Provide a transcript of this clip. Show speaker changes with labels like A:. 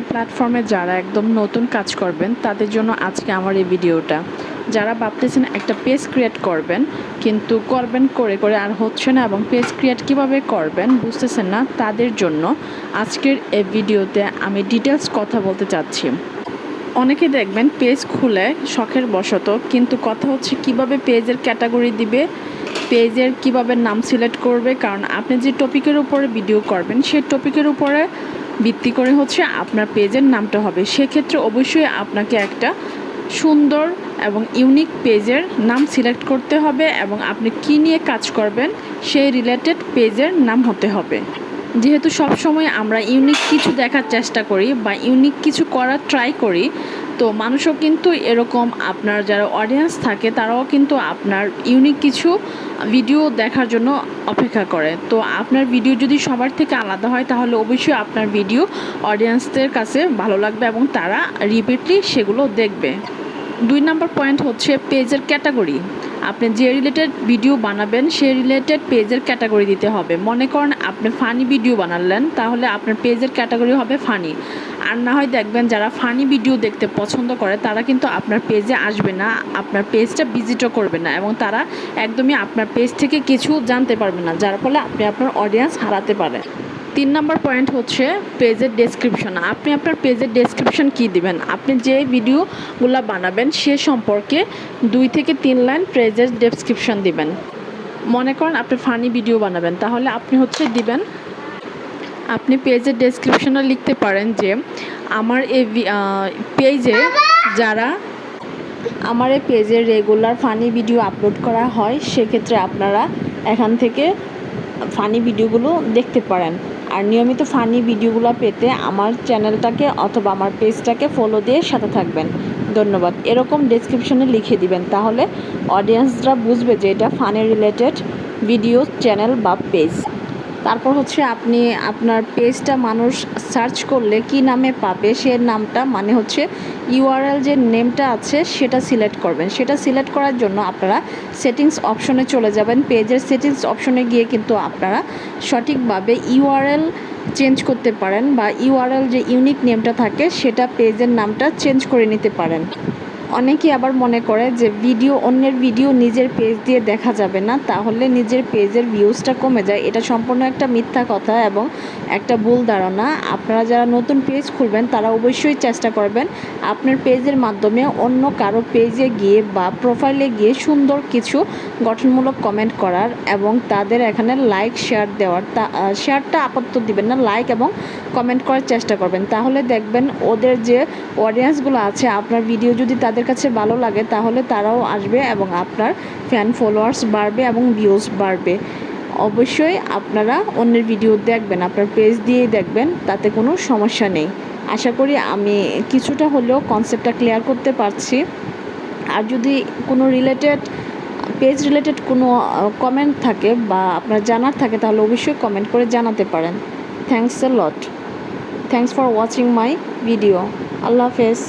A: এই প্ল্যাটফর্মে যারা একদম নতুন কাজ করবেন, তাদের জন্য আজকে আমার এই ভিডিওটা। যারা ভাবতেছেন একটা পেজ ক্রিয়েট করবেন, কিন্তু করবেন করে করে আর হচ্ছে না এবং পেজ ক্রিয়েট কীভাবে করবেন বুঝতেছেন না, তাদের জন্য আজকের এই ভিডিওতে আমি ডিটেলস কথা বলতে চাচ্ছি। অনেকে দেখবেন পেজ খুলে শখের বশত, কিন্তু কথা হচ্ছে কীভাবে পেজের ক্যাটাগরি দিবে পেজের কীভাবে নাম সিলেক্ট করবে, কারণ আপনি যে টপিকের উপরে ভিডিও করবেন, সেই টপিকের উপরে ভিত্তি করে হচ্ছে আপনার পেজের নামটা হবে। সেক্ষেত্রে অবশ্যই আপনাকে একটা সুন্দর এবং ইউনিক পেজের নাম সিলেক্ট করতে হবে এবং আপনি কি নিয়ে কাজ করবেন, সেই রিলেটেড পেজের নাম হতে হবে। যেহেতু সব সময় আমরা ইউনিক কিছু দেখার চেষ্টা করি বা ইউনিক কিছু করার ট্রাই করি, তো মানুষও কিন্তু এরকম আপনার যারা অডিয়েন্স থাকে, তারাও কিন্তু আপনার ইউনিক কিছু ভিডিও দেখার জন্য অপেক্ষা করে। তো আপনার ভিডিও যদি সবার থেকে আলাদা হয়, তাহলে অবশ্যই আপনার ভিডিও অডিয়েন্সদের কাছে ভালো লাগবে এবং তারা রিপিটলি সেগুলো দেখবে। দুই নম্বর পয়েন্ট হচ্ছে পেজের ক্যাটাগরি আপনি যে রিলেটেড ভিডিও বানাবেন, সেই রিলেটেড পেজের ক্যাটাগরি দিতে হবে। মনে করেন আপনি ফানি ভিডিও বানালেন, তাহলে আপনার পেজের ক্যাটাগরি হবে ফানি আর না হয় দেখবেন যারা ফানি ভিডিও দেখতে পছন্দ করে, তারা কিন্তু আপনার পেজে আসবে না, আপনার পেজটা ভিজিটও করবে না, এবং তারা একদমই আপনার পেজ থেকে কিছু জানতে পারবে না, যার ফলে আপনি আপনার অডিয়েন্স হারাতে পারেন তিন নম্বর পয়েন্ট হচ্ছে পেজের ডেসক্রিপশন আপনি আপনার পেজের ডেসক্রিপশন কী দিবেন? আপনি যে ভিডিওগুলো বানাবেন, সে সম্পর্কে দুই থেকে তিন লাইন পেজের ডেসক্রিপশন দিবেন। মনে করেন আপনি ফানি ভিডিও বানাবেন, তাহলে আপনি হচ্ছে দিবেন, আপনি পেজের ডেসক্রিপশনে লিখতে পারেন যে আমার এই পেজে যারা আমার এই পেজে রেগুলার ফানি ভিডিও আপলোড করা হয়, সেক্ষেত্রে আপনারা এখান থেকে ফানি ভিডিওগুলো দেখতে পারেন। আর নিয়মিত ফানি ভিডিওগুলো পেতে আমার চ্যানেলটাকে অথবা আমার পেজটাকে ফলো দিয়ে সাথে থাকবেন। ধন্যবাদ। এরকম ডেসক্রিপশনে লিখে দিবেন। তাহলে অডিয়েন্সরা বুঝবে যে এটা ফানি রিলেটেড ভিডিও চ্যানেল বা পেজ তারপর হচ্ছে আপনি আপনার পেজটা মানুষ সার্চ করলে কি নামে পাবে, সে নামটা মানে হচ্ছে ইউআরএল যে নেমটা আছে সেটা সিলেক্ট করবেন। সেটা সিলেক্ট করার জন্য আপনারা সেটিংস অপশনে চলে যাবেন। পেজের সেটিংস অপশনে গিয়ে কিন্তু আপনারা সঠিকভাবে ইউআরএল চেঞ্জ করতে পারেন বা ইউআরএল যে ইউনিক নেমটা থাকে সেটা পেজের নামটা চেঞ্জ করে নিতে পারেন। অনেকেই আবার মনে করে যে ভিডিও অন্যের ভিডিও নিজের পেজ দিয়ে দেখা যাবে না, তাহলে নিজের পেজের ভিউজটা কমে যায়। এটা সম্পূর্ণ একটা মিথ্যা কথা এবং একটা ভুল ধারণা। আপনারা যারা নতুন পেজ খুলবেন, তারা অবশ্যই চেষ্টা করবেন আপনার পেজের মাধ্যমে অন্য কারও পেজে গিয়ে বা প্রোফাইলে গিয়ে সুন্দর কিছু গঠনমূলক কমেন্ট করার এবং তাদের এখানে লাইক শেয়ার দেওয়ার তা শেয়ারটা আপাতত দিবেন না লাইক এবং কমেন্ট করার চেষ্টা করবেন। তাহলে দেখবেন ওদের যে অডিয়েন্সগুলো আছে, আপনার ভিডিও যদি তাদের কাছে ভালো লাগে, তাহলে তারাও আসবে এবং আপনার ফ্যান ফলোয়ার্স বাড়বে এবং ভিউজ বাড়বে। অবশ্যই আপনারা অন্যের ভিডিও দেখবেন, আপনার পেজ দিয়েই দেখবেন, তাতে কোনো সমস্যা নেই। আশা করি আমি কিছুটা হলেও কনসেপ্টটা ক্লিয়ার করতে পারছি। আর যদি কোনো রিলেটেড পেজ রিলেটেড কোনো কমেন্ট থাকে বা আপনার জানার থাকে, তাহলে অবশ্যই কমেন্ট করে জানাতে পারেন। Thanks a lot thanks for watching my video আল্লাহ হাফেজ।